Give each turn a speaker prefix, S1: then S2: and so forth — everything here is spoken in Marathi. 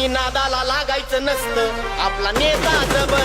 S1: कुणी नादाला लागायचं नसतं. आपला नेता जबर